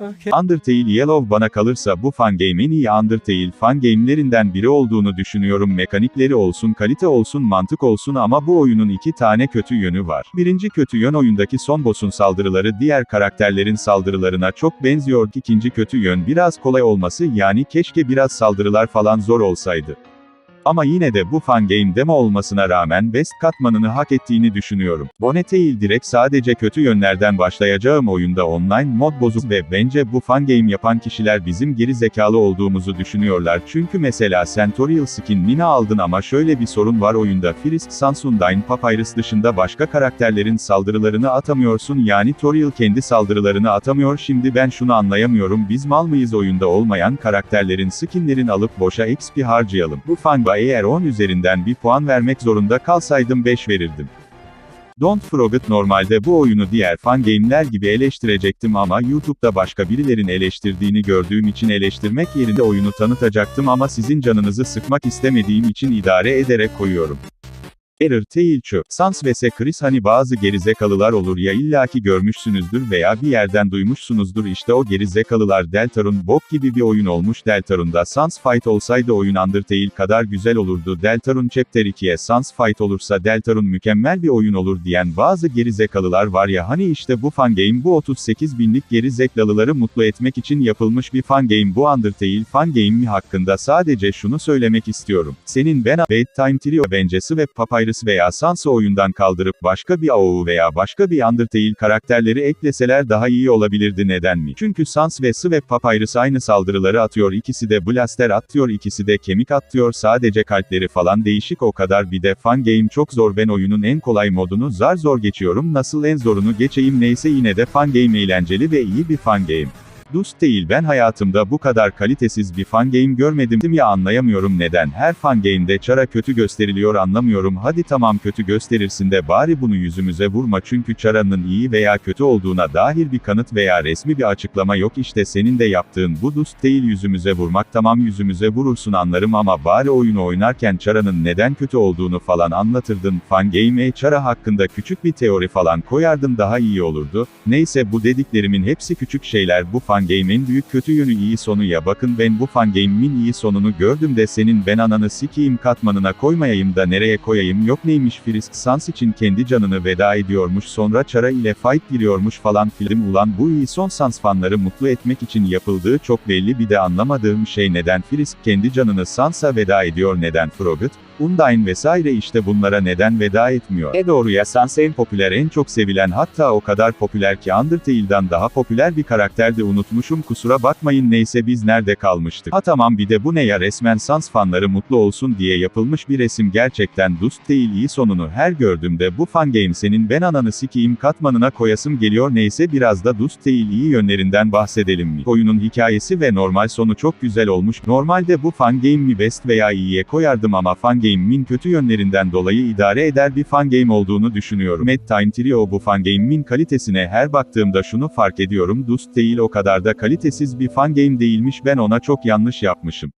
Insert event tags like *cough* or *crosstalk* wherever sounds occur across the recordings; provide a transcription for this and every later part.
Okay. Undertale Yellow bana kalırsa bu fangame en iyi Undertale fangame'lerinden biri olduğunu düşünüyorum. Mekanikleri olsun, kalite olsun, mantık olsun ama bu oyunun iki tane kötü yönü var. Birinci kötü yön oyundaki son boss'un saldırıları diğer karakterlerin saldırılarına çok benziyor. İkinci kötü yön biraz kolay olması yani keşke biraz saldırılar falan zor olsaydı. Ama yine de bu fangame demo olmasına rağmen best katmanını hak ettiğini düşünüyorum. Bonetail direkt sadece kötü yönlerden başlayacağım oyunda online mod bozuk ve bence bu fangame yapan kişiler bizim geri zekalı olduğumuzu düşünüyorlar. Çünkü mesela Centaurial skin Nina aldın ama şöyle bir sorun var oyunda. Frisk Sansundine Papyrus dışında başka karakterlerin saldırılarını atamıyorsun. Yani Toriel kendi saldırılarını atamıyor. Şimdi ben şunu anlayamıyorum. Biz mal mıyız oyunda olmayan karakterlerin skinlerin alıp boşa XP harcayalım. Bu fanga eğer 10 üzerinden bir puan vermek zorunda kalsaydım 5 verirdim. Don't Forget normalde bu oyunu diğer fangame'ler gibi eleştirecektim ama YouTube'da başka birilerin eleştirdiğini gördüğüm için eleştirmek yerine oyunu tanıtacaktım ama sizin canınızı sıkmak istemediğim için idare ederek koyuyorum. Error Tail çöp. Sans vs Chris hani bazı gerizekalılar olur ya illaki görmüşsünüzdür veya bir yerden duymuşsunuzdur işte o gerizekalılar Deltarune bok gibi bir oyun olmuş Deltarune'da Sans Fight olsaydı oyun Undertale kadar güzel olurdu Deltarune Chapter 2'ye Sans Fight olursa Deltarune mükemmel bir oyun olur diyen bazı gerizekalılar var ya hani işte bu fangame bu 38 binlik gerizekalıları mutlu etmek için yapılmış bir fangame bu Undertale fangame mi hakkında sadece şunu söylemek istiyorum. Senin ben Bedtime Trio bence Swap Papyrus veya Sansa oyundan kaldırıp başka bir AoE veya başka bir Undertale karakterleri ekleseler daha iyi olabilirdi. Neden mi? Çünkü Sans ve Swap Papyrus aynı saldırıları atıyor. İkisi de blaster atıyor ikisi de kemik atıyor. Sadece kalpleri falan değişik o kadar. Bir de fan game çok zor. Ben oyunun en kolay modunu zar zor geçiyorum. Nasıl en zorunu geçeyim? Neyse yine de fan game eğlenceli ve iyi bir fan game. Dust değil ben hayatımda bu kadar kalitesiz bir fangame görmedim. Ya anlayamıyorum neden her fangame'de çara kötü gösteriliyor anlamıyorum. Hadi tamam kötü gösterirsin de bari bunu yüzümüze vurma. Çünkü çaranın iyi veya kötü olduğuna dair bir kanıt veya resmi bir açıklama yok. İşte senin de yaptığın bu Dust değil yüzümüze vurmak. Tamam yüzümüze vurursun anlarım ama bari oyunu oynarken çaranın neden kötü olduğunu falan anlatırdın. Fangame'e çara hakkında küçük bir teori falan koyardın daha iyi olurdu, neyse bu dediklerimin hepsi küçük şeyler. Bu fan fangame'in büyük kötü yönü iyi sonu ya. Bakın ben bu fangame'in iyi sonunu gördüm de senin ben ananı sikiyim katmanına koymayayım da nereye koyayım? Yok neymiş Frisk Sans için kendi canını veda ediyormuş sonra Chara ile fight giriyormuş falan film. Ulan bu iyi son Sans fanları mutlu etmek için yapıldığı çok belli. Bir de anlamadığım şey neden Frisk kendi canını Sans'a veda ediyor neden Frogut, Undyne vesaire işte bunlara neden veda etmiyor. E doğruya Sans en popüler en çok sevilen hatta o kadar popüler ki Undertale'dan daha popüler bir karakterdi unutmuşum kusura bakmayın neyse biz nerede kalmıştık. Ha tamam bir de bu ne ya resmen Sans fanları mutlu olsun diye yapılmış bir resim gerçekten Dust değil iyi sonunu her gördüğümde bu fangame senin ben ananı sikiyim katmanına koyasım geliyor neyse biraz da Dust değil iyi yönlerinden bahsedelim mi? Oyunun hikayesi ve normal sonu çok güzel olmuş. Normalde bu fangame mi best veya iyiye koyardım ama fangame Fangame'in kötü yönlerinden dolayı idare eder bir fangame olduğunu düşünüyorum. Mad Time Trio bu fangame'in kalitesine her baktığımda şunu fark ediyorum Dust değil o kadar da kalitesiz bir fangame değilmiş ben ona çok yanlış yapmışım.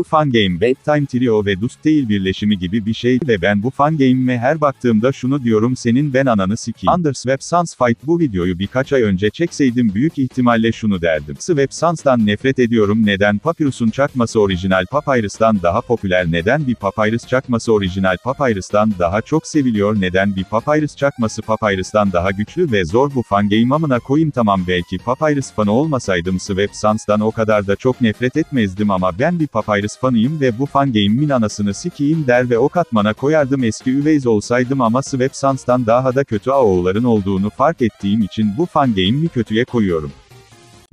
Bu fangame Bedtime Trio ve Dustale birleşimi gibi bir şey ve ben bu fangame'e her baktığımda şunu diyorum senin ben ananı sikeyim. Underswap Sans Fight bu videoyu birkaç ay önce çekseydim büyük ihtimalle şunu derdim. Swap Sans'tan nefret ediyorum neden Papyrus'un çakması orijinal Papyrus'tan daha popüler neden bir Papyrus çakması orijinal Papyrus'tan daha çok seviliyor neden bir Papyrus çakması Papyrus'tan daha güçlü ve zor bu fangame amına koyayım tamam belki Papyrus fanı olmasaydım Swap Sans'tan o kadar da çok nefret etmezdim ama ben bir Papyrus Papyrus fanıyım ve bu fangame'in anasını sikiyim der ve o katmana koyardım eski üveyz olsaydım ama Swap Sans'tan daha da kötü AO'ların olduğunu fark ettiğim için bu fangame'i kötüye koyuyorum.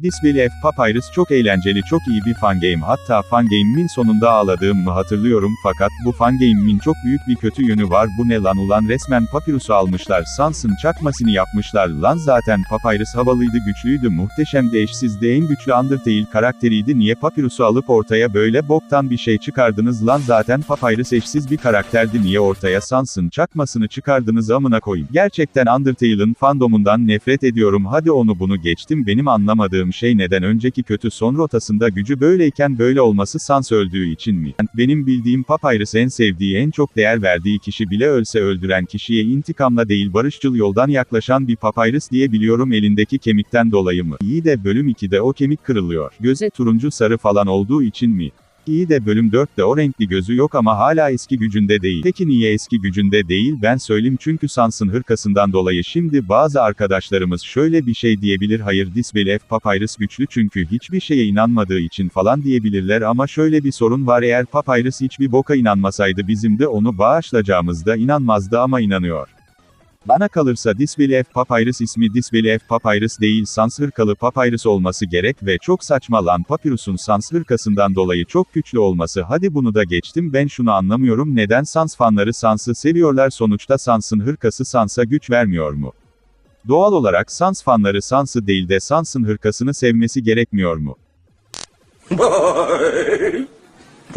Disbelief Papyrus çok eğlenceli çok iyi bir fangame hatta fangame'in sonunda ağladığımı hatırlıyorum fakat bu fangame'in çok büyük bir kötü yönü var. Bu ne lan? Ulan resmen Papyrus'u almışlar. Sans'ın çakmasını yapmışlar. Lan zaten Papyrus havalıydı güçlüydü muhteşemdi eşsizdi en güçlü Undertale karakteriydi. Niye Papyrus'u alıp ortaya böyle boktan bir şey çıkardınız? Lan zaten Papyrus eşsiz bir karakterdi. Niye ortaya Sans'ın çakmasını çıkardınız amına koyayım. Gerçekten Undertale'ın fandomundan nefret ediyorum. Hadi onu bunu geçtim. Benim anlamadığım anlamadığım şey neden önceki kötü son rotasında gücü böyleyken böyle olması Sans öldüğü için mi? Benim bildiğim Papyrus en sevdiği en çok değer verdiği kişi bile ölse öldüren kişiye intikamla değil barışçıl yoldan yaklaşan bir Papyrus diye biliyorum elindeki kemikten dolayı mı? İyi de bölüm 2'de o kemik kırılıyor. Göze turuncu sarı falan olduğu için mi? İyi de bölüm 4'te o renkli gözü yok ama hala eski gücünde değil. Peki niye eski gücünde değil? Ben söyleyeyim çünkü Sans'ın hırkasından dolayı. Şimdi bazı arkadaşlarımız şöyle bir şey diyebilir. Hayır Disbel F Papyrus güçlü çünkü hiçbir şeye inanmadığı için falan diyebilirler. Ama şöyle bir sorun var. Eğer Papyrus hiçbir boka inanmasaydı bizim de onu bağışlayacağımızda inanmazdı ama inanıyor. Bana kalırsa Disbeli F. Papyrus ismi Disbeli F. Papyrus değil Sans hırkalı Papyrus olması gerek ve çok saçma lan Papyrus'un Sans hırkasından dolayı çok güçlü olması hadi bunu da geçtim ben şunu anlamıyorum neden Sans fanları Sans'ı seviyorlar sonuçta Sans'ın hırkası Sans'a güç vermiyor mu? Doğal olarak Sans fanları Sans'ı değil de Sans'ın hırkasını sevmesi gerekmiyor mu?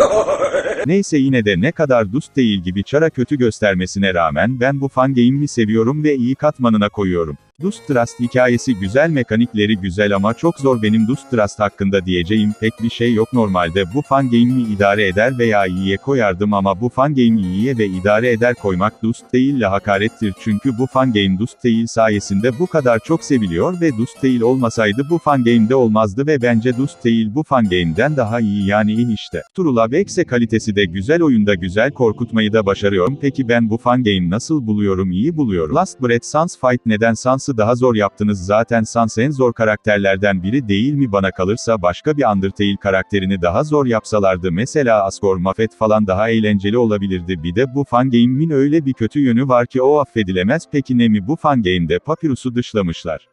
*laughs* Neyse yine de ne kadar dust değil gibi çara kötü göstermesine rağmen ben bu fan game'i seviyorum ve iyi katmanına koyuyorum. Dust Trust hikayesi güzel mekanikleri güzel ama çok zor benim Dust Trust hakkında diyeceğim pek bir şey yok. Normalde bu fan game'i idare eder veya iyiye koyardım ama bu fan game'i iyiye ve idare eder koymak Dust değil hakarettir çünkü bu fan game Dust değil sayesinde bu kadar çok seviliyor ve Dust değil olmasaydı bu fan game'de olmazdı ve bence Dust değil bu fan game'den daha iyi. Yani iyi işte. Turula Bekse kalitesi de güzel oyunda güzel korkutmayı da başarıyorum. Peki ben bu fan game nasıl buluyorum? İyi buluyorum. Last Breath Sans Fight neden Sans'ı daha zor yaptınız. Zaten Sans en zor karakterlerden biri değil mi? Bana kalırsa başka bir Undertale karakterini daha zor yapsalardı. Mesela Asgore Mafet falan daha eğlenceli olabilirdi. Bir de bu fan game'in öyle bir kötü yönü var ki o affedilemez. Peki ne mi bu fan game'de Papyrus'u dışlamışlar.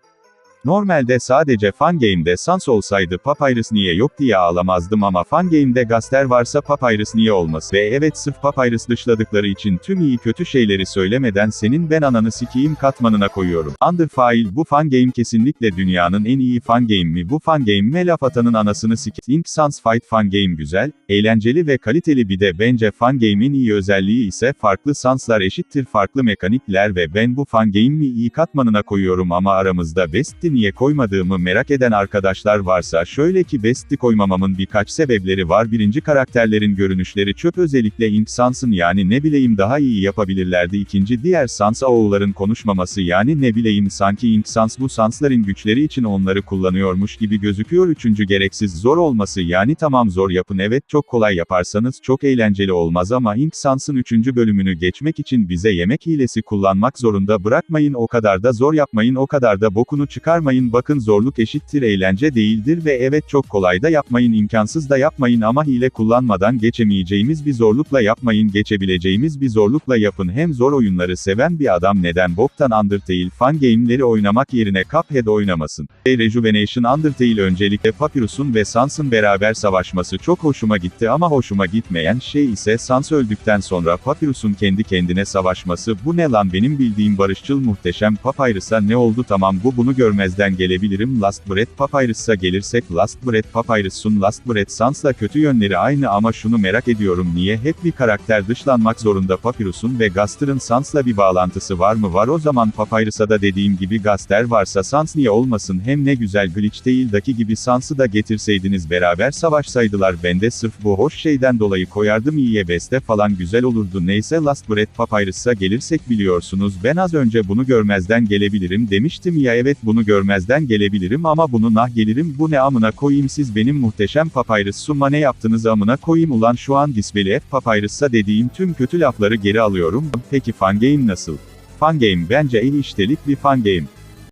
Normalde sadece Fangame'de Sans olsaydı Papyrus niye yok diye ağlamazdım ama Fangame'de Gaster varsa Papyrus niye olmaz ve evet sırf Papyrus dışladıkları için tüm iyi kötü şeyleri söylemeden senin ben ananı sikiyim katmanına koyuyorum. Underfile bu Fangame kesinlikle dünyanın en iyi Fangame mi bu Fangame laf atanın anasını sikiyim. Ink Sans Fight Fangame güzel, eğlenceli ve kaliteli bir de bence Fangame'in iyi özelliği ise farklı Sanslar eşittir farklı mekanikler ve ben bu Fangame'i iyi katmanına koyuyorum ama aramızda Best'in niye koymadığımı merak eden arkadaşlar varsa şöyle ki Best'i koymamamın birkaç sebepleri var. Birinci karakterlerin görünüşleri çöp özellikle Ink Sans'ın yani ne bileyim daha iyi yapabilirlerdi. İkinci diğer Sans oğulların konuşmaması yani ne bileyim sanki Ink Sans bu Sansların güçleri için onları kullanıyormuş gibi gözüküyor. Üçüncü gereksiz zor olması yani tamam zor yapın evet çok kolay yaparsanız çok eğlenceli olmaz ama Ink Sans'ın üçüncü bölümünü geçmek için bize yemek hilesi kullanmak zorunda bırakmayın o kadar da zor yapmayın o kadar da bokunu çıkarmayın bakın zorluk eşittir eğlence değildir ve evet çok kolay da yapmayın imkansız da yapmayın ama hile kullanmadan geçemeyeceğimiz bir zorlukla yapmayın geçebileceğimiz bir zorlukla yapın. Hem zor oyunları seven bir adam neden boktan Undertale fan game'leri oynamak yerine Cuphead oynamasın. E Rejuvenation Undertale öncelikle Papyrus'un ve Sans'ın beraber savaşması çok hoşuma gitti ama hoşuma gitmeyen şey ise Sans öldükten sonra Papyrus'un kendi kendine savaşması. Bu ne lan benim bildiğim barışçıl muhteşem Papyrus'a ne oldu? Tamam bu bunu görmezden gelebilirim Last Breath Papyrus'a gelirsek Last Breath Papyrus'un Last Breath Sans'la kötü yönleri aynı ama şunu merak ediyorum niye hep bir karakter dışlanmak zorunda Papyrus'un ve Gaster'ın Sans'la bir bağlantısı var mı? Var o zaman Papyrus'a da dediğim gibi Gaster varsa Sans niye olmasın? Hem ne güzel Glitch Tale'daki gibi Sans'ı da getirseydiniz beraber savaşsaydılar. Ben de sırf bu hoş şeyden dolayı koyardım iyiye beste falan güzel olurdu. Neyse Last Breath Papyrus'a gelirsek biliyorsunuz ben az önce bunu görmezden gelebilirim demiştim. Ya evet bunu görmezden gelebilirim ama bunu nah gelirim. Bu ne amına koyayım siz benim muhteşem Papyrus'uma ne yaptınız amına koyayım? Ulan şu an Disbeli F Papyrus'a dediğim tüm kötü lafları geri alıyorum. Peki fangame nasıl? Fangame bence en iştelik bir fangame.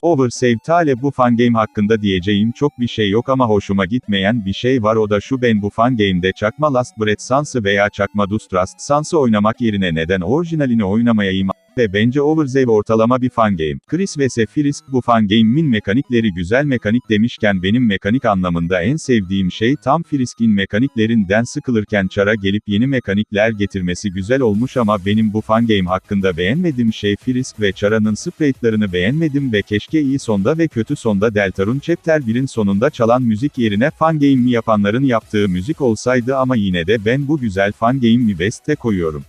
Oversave Tale bu fangame hakkında diyeceğim çok bir şey yok ama hoşuma gitmeyen bir şey var. O da şu ben bu fangame'de çakma Last Breath Sans'ı veya çakma Dust Trust Sans'ı oynamak yerine neden orijinalini oynamayayım ve bence Oversave ortalama bir fangame. Chris ve Sephiris, bu fangame'in mekanikleri güzel mekanik demişken benim mekanik anlamında en sevdiğim şey tam Frisk'in mekaniklerinden sıkılırken çara gelip yeni mekanikler getirmesi güzel olmuş ama benim bu fangame hakkında beğenmediğim şey Frisk ve çaranın sprite'larını beğenmedim ve keşke iyi sonda ve kötü sonda Deltarune Chapter 1'in sonunda çalan müzik yerine fangame'i yapanların yaptığı müzik olsaydı ama yine de ben bu güzel fangame'i beste koyuyorum.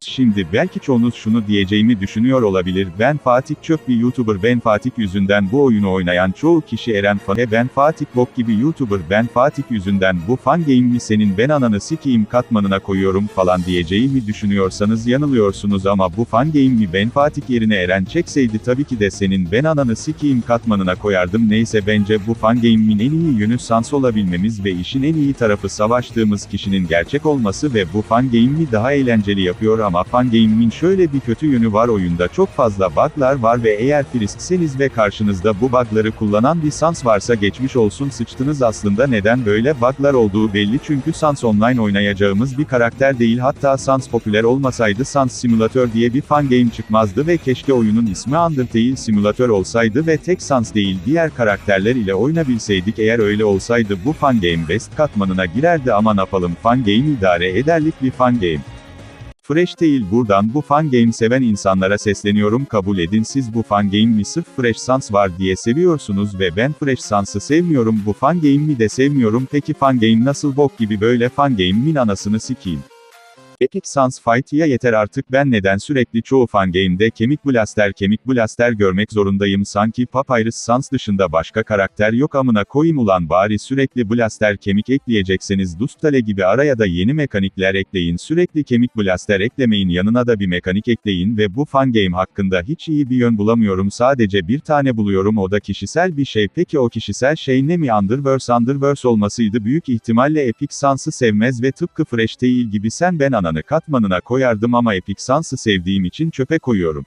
Şimdi belki çoğunuz şunu diyeceğimi düşünüyor olabilir. Ben Fatih Çöp bir YouTuber. Ben Fatih yüzünden bu oyunu oynayan çoğu kişi Eren Fan'e ben Fatih Bok gibi YouTuber. Ben Fatih yüzünden bu fan game mi senin? Ben ananı sikeyim katmanına koyuyorum falan diyeceğimi düşünüyorsanız yanılıyorsunuz ama bu fan game mi? Ben Fatih yerine Eren çekseydi tabii ki de senin. Ben ananı sikeyim katmanına koyardım. Neyse bence bu fan game'in en iyi yönü sans olabilmemiz ve işin en iyi tarafı savaştığımız kişinin gerçek olması ve bu fan game'i daha eğlenceli yapıyor ama fan game'in şöyle bir kötü yönü var oyunda. Çok fazla bug'lar var ve eğer friskseniz ve karşınızda bu bug'ları kullanan bir sans varsa geçmiş olsun sıçtınız aslında. Neden böyle bug'lar olduğu belli. Çünkü sans online oynayacağımız bir karakter değil. Hatta sans popüler olmasaydı sans simülatör diye bir fan game çıkmazdı ve keşke oyunun ismi Undertale simülatör olsaydı ve tek sans değil diğer karakterler ile oynabilseydik. Eğer öyle olsaydı bu fan game best katmanına girerdi. Ama ne yapalım fan game idare ederlik bir fan game. Fresh değil buradan bu fan game seven insanlara sesleniyorum kabul edin. Siz bu fan game mi? Sırf Fresh Sans var diye seviyorsunuz ve ben Fresh Sans'ı sevmiyorum. Bu fan game mi de sevmiyorum. Peki fan game nasıl bok gibi böyle? Fan game'in anasını sikeyim. Epic Sans Fight ya yeter artık. Ben neden sürekli çoğu fan game'de kemik blaster kemik blaster görmek zorundayım? Sanki Papyrus Sans dışında başka karakter yok amına koyayım. Ulan bari sürekli blaster kemik ekleyecekseniz Dustale gibi araya da yeni mekanikler ekleyin. Sürekli kemik blaster eklemeyin yanına da bir mekanik ekleyin ve bu fan game hakkında hiç iyi bir yön bulamıyorum. Sadece bir tane buluyorum o da kişisel bir şey. Peki o kişisel şey ne mi? Underverse Underverse olmasıydı. Büyük ihtimalle Epic Sans'ı sevmez ve tıpkı Fresh değil gibi sen ben ananı katmanına koyardım ama Epic Sans'ı sevdiğim için çöpe koyuyorum.